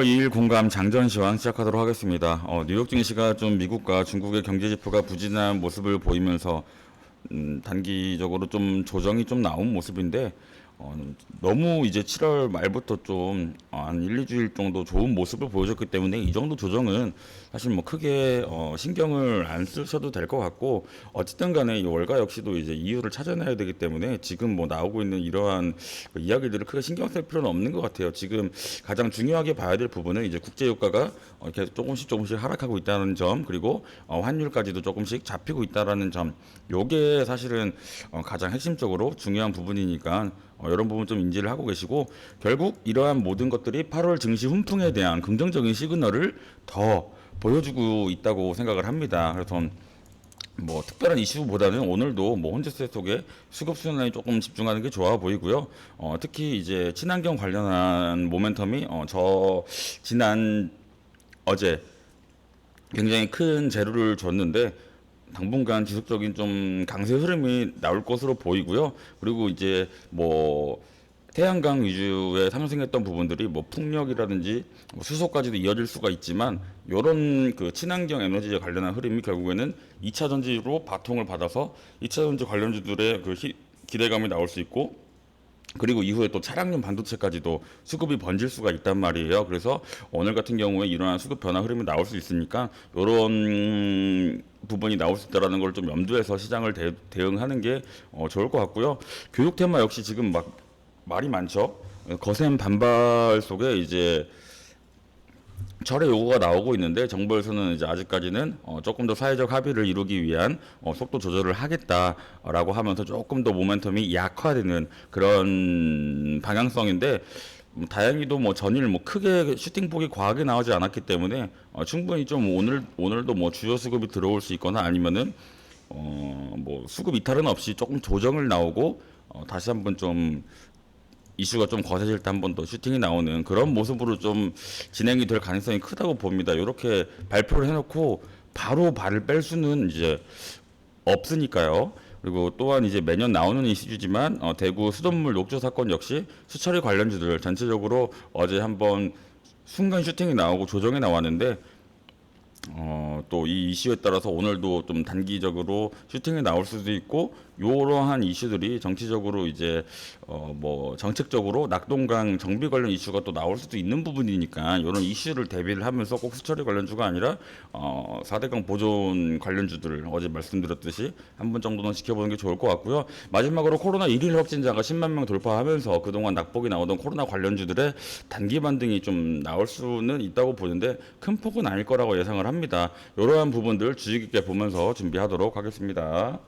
8월 2일 공감 장전 시황 시작하도록 하겠습니다. 어, 뉴욕 증시가 좀 미국과 중국의 경제 지표가 부진한 모습을 보이면서 음, 단기적으로 좀 조정이 좀 나온 모습인데 어, 너무 이제 7월 말부터 좀 한 1, 2주일 정도 좋은 모습을 보여줬기 때문에 이 정도 조정은 사실 뭐 크게 어, 신경을 안 쓰셔도 될 것 같고 어쨌든 간에 이 월가 역시도 이제 이유를 찾아내야 되기 때문에 지금 뭐 나오고 있는 이러한 그 이야기들을 크게 신경 쓸 필요는 없는 것 같아요. 지금 가장 중요하게 봐야 될 부분은 이제 국제 유가가 어, 계속 조금씩 조금씩 하락하고 있다는 점 그리고 어, 환율까지도 조금씩 잡히고 있다라는 점 요게 사실은 어, 가장 핵심적으로 중요한 부분이니까 어, 이런 부분 좀 인지를 하고 계시고 결국 이러한 모든 것들이 8월 증시 훈풍에 대한 긍정적인 시그널을 더 보여주고 있다고 생각을 합니다. 그래서 뭐 특별한 이슈보다는 오늘도 뭐 혼재세 속에 수급 순환에 조금 집중하는 게 좋아 보이고요. 어, 특히 이제 친환경 관련한 모멘텀이 어, 저 지난 어제 굉장히 큰 재료를 줬는데 당분간 지속적인 좀 강세 흐름이 나올 것으로 보이고요. 그리고 이제 뭐 태양광 위주의 상승했던 부분들이 뭐 풍력이라든지 뭐 수소까지도 이어질 수가 있지만 요런 그 친환경 에너지에 관련한 흐름이 결국에는 2차 전지로 바통을 받아서 2차 전지 관련주들의 그 히- 기대감이 나올 수 있고 그리고 이후에 또 차량용 반도체까지도 수급이 번질 수가 있단 말이에요. 그래서 오늘 같은 경우에 이러한 수급 변화 흐름이 나올 수 있으니까 이런 부분이 나올 수 있다라는 걸 좀 염두해서 시장을 대, 대응하는 게 어, 좋을 것 같고요. 교육 테마 역시 지금 막 말이 많죠. 거센 반발 속에 이제 철회 요구가 나오고 있는데 정부에서는 이제 아직까지는 어, 조금 더 사회적 합의를 이루기 위한 어, 속도 조절을 하겠다라고 하면서 조금 더 모멘텀이 약화되는 그런 방향성인데 음, 다행히도 뭐 전일 뭐 크게 슈팅 폭이 과하게 나오지 않았기 때문에 어, 충분히 좀 오늘 오늘도 뭐 주요 수급이 들어올 수 있거나 아니면은 어 뭐 수급 이탈은 없이 조금 조정을 나오고 어, 다시 한번 좀 이슈가 좀 거세질 때 한 번 더 슈팅이 나오는 그런 모습으로 좀 진행이 될 가능성이 크다고 봅니다. 이렇게 발표를 해놓고 바로 발을 뺄 수는 이제 없으니까요. 그리고 또한 이제 매년 나오는 이슈지만 어, 대구 수돗물 녹조 사건 역시 수처리 관련주들 전체적으로 어제 한번 순간 슈팅이 나오고 조정이 나왔는데 어, 또 이 이슈에 따라서 오늘도 좀 단기적으로 슈팅이 나올 수도 있고 이러한 이슈들이 정치적으로 이제 어, 뭐 정책적으로 낙동강 정비 관련 이슈가 또 나올 수도 있는 부분이니까 이런 이슈를 대비를 하면서 꼭 수처리 관련주가 아니라 어, 4대강 보존 관련주들 어제 말씀드렸듯이 한 번 정도는 지켜보는 게 좋을 것 같고요. 마지막으로 코로나 1일 확진자가 10만 명 돌파하면서 그동안 낙폭이 나오던 코로나 관련주들의 단기 반등이 좀 나올 수는 있다고 보는데 큰 폭은 아닐 거라고 예상을 합니다. 이러한 부분들 주의 깊게 보면서 준비하도록 하겠습니다.